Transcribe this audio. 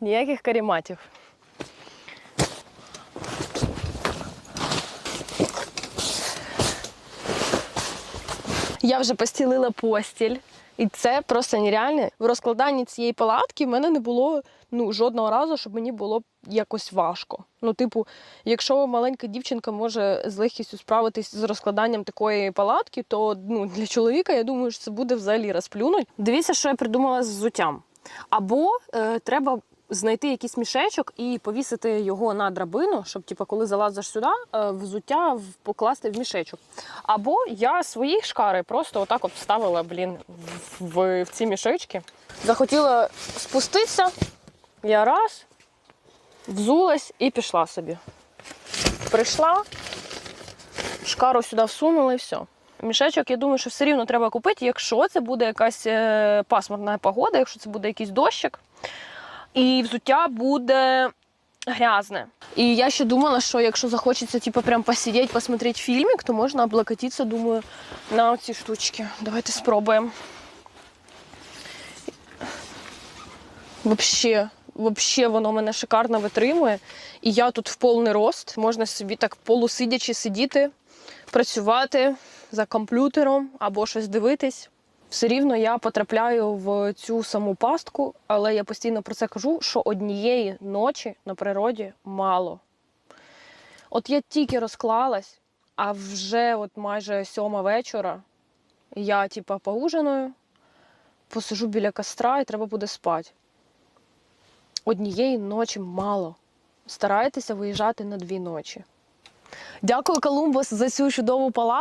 ніяких каріматів. Я вже постілила постіль, і це просто нереально. В розкладанні цієї палатки в мене не було ну, жодного разу, щоб мені було якось важко. Ну, типу, якщо маленька дівчинка може з легкістю справитись з розкладанням такої палатки, то ну, для чоловіка я думаю, що це буде взагалі розплюнуть. Дивіться, що я придумала з взуттям. Або е, треба знайти якийсь мішечок і повісити його на драбину, щоб, типу, коли залазиш сюди, е, взуття покласти в мішечок. Або я свої шкари просто отак от вставила, блін, в, в, в ці мішечки. Захотіла спуститися, я раз, взулась і пішла собі. Прийшла, шкару сюди всунула і все. Мішечок, я думаю, що все рівно треба купити, якщо це буде якась е, пасмурна погода, якщо це буде якийсь дощик, і взуття буде грязне. І я ще думала, що якщо захочеться типу, прям посидіти, посмотрети фільмик, то можна облокотитися, думаю, на ці штучки. Давайте спробуємо. Вообще, вообще воно мене шикарно витримує. І я тут в повний рост. Можна собі так полусидячи сидіти, працювати за комп'ютером або щось дивитись. Все рівно я потрапляю в цю саму пастку, але я постійно про це кажу, що однієї ночі на природі мало. От я тільки розклалась, а вже от майже сьома вечора я, типа, поужинаю, посижу біля костра і треба буде спати. Однієї ночі мало. Старайтеся виїжджати на дві ночі. Дякую, Колумбус, за цю чудову палатку.